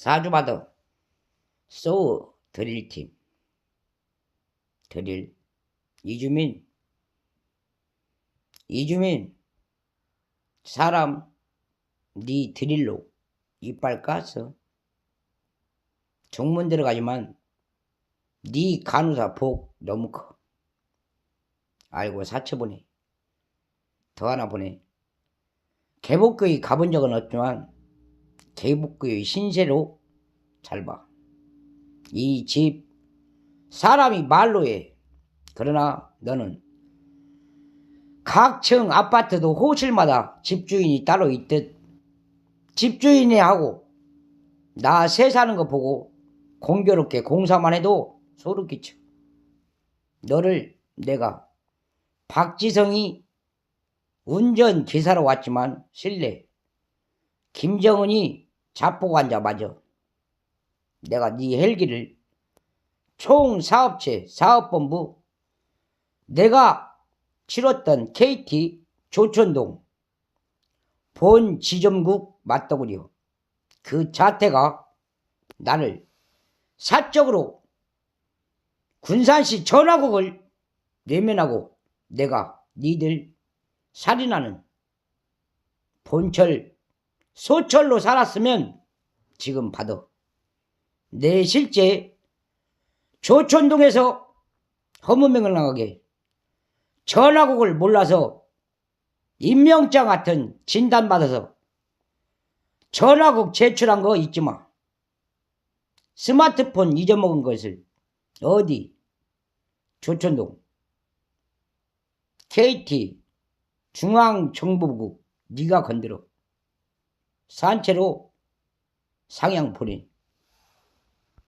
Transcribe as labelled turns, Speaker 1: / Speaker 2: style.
Speaker 1: 사주받아 쏘 드릴팀. 드릴 이주민. 이주민 사람 네 드릴로 이빨 깠어 정문 들어가지만 네 간호사 복 너무 커. 알고 사채 보내 더 하나 보내. 개복교회 가본 적은 없지만 개복교회 신세로 잘 봐. 이 집 사람이 말로 해. 그러나 너는 각층 아파트도 호실마다 집주인이 따로 있듯 집주인이 하고 나 새 사는 거 보고 공교롭게 공사만 해도 소름 끼쳐. 너를 내가 박지성이 운전 기사로 왔지만 실례. 김정은이 맞아. 내가 네 헬기를 총사업체 사업본부 내가 치렀던 KT 조천동 본 지점국 맞더구려. 그 자태가 나를 사적으로 군산시 전화국을 외면하고 내가 니들 살인하는 본철 소철로 살았으면 지금 받아. 내 실제 조촌동에서 허무맹을 나가게 전화국을 몰라서 임명장 같은 진단 받아서 전화국 제출한 거 잊지 마. 스마트폰 잊어먹은 것을 어디 조촌동 KT 중앙정보국 네가 건드려 산채로 상향 보내